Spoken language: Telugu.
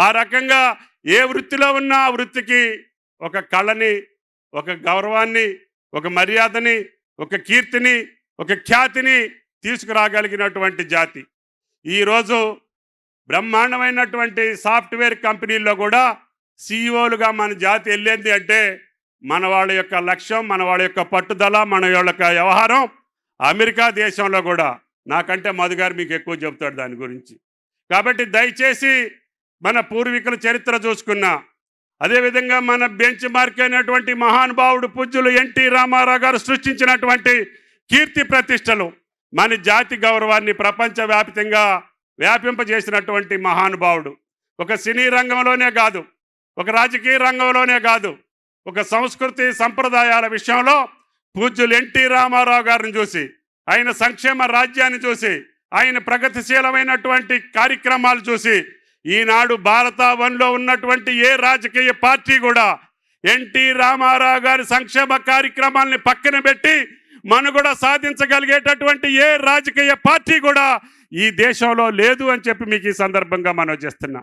ఆ రకంగా ఏ వృత్తిలో ఉన్నా ఆ వృత్తికి ఒక కళని ఒక గౌరవాన్ని ఒక మర్యాదని ఒక కీర్తిని ఒక ఖ్యాతిని తీసుకురాగలిగినటువంటి జాతి. ఈరోజు బ్రహ్మాండమైనటువంటి సాఫ్ట్వేర్ కంపెనీల్లో కూడా సీఈఓలుగా మన జాతి వెళ్ళింది అంటే మన వాళ్ళ యొక్క లక్ష్యం మన వాళ్ళ యొక్క పట్టుదల మన యొక్క వ్యవహారం అమెరికా దేశంలో కూడా. నాకంటే మధుగారు మీకు ఎక్కువ చెబుతాడు దాని గురించి. కాబట్టి దయచేసి మన పూర్వీకుల చరిత్ర చూసుకున్నా. అదేవిధంగా మన బెంచ్ మార్క్ అయినటువంటి మహానుభావుడు పూజ్యులు ఎన్టీ రామారావు గారు సృష్టించినటువంటి కీర్తి ప్రతిష్టలు. మన జాతి గౌరవాన్ని ప్రపంచవ్యాప్తంగా వ్యాపింపజేసినటువంటి మహానుభావుడు. ఒక సినీ రంగంలోనే కాదు ఒక రాజకీయ రంగంలోనే కాదు ఒక సంస్కృతి సంప్రదాయాల విషయంలో పూజ్యులు ఎన్టీ రామారావు గారిని చూసి ఆయన సంక్షేమ రాజ్యాన్ని చూసి ఆయన ప్రగతిశీలమైనటువంటి కార్యక్రమాలు చూసి ఈనాడు భారత వన్లో ఉన్నటువంటి ఏ రాజకీయ పార్టీ కూడా ఎన్టీ రామారావు గారి సంక్షేమ కార్యక్రమాల్ని పక్కన పెట్టి మనుగడ సాధించగలిగేటటువంటి ఏ రాజకీయ పార్టీ కూడా ఈ దేశంలో లేదు అని చెప్పి మీకు ఈ సందర్భంగా మనం చేస్తున్నా.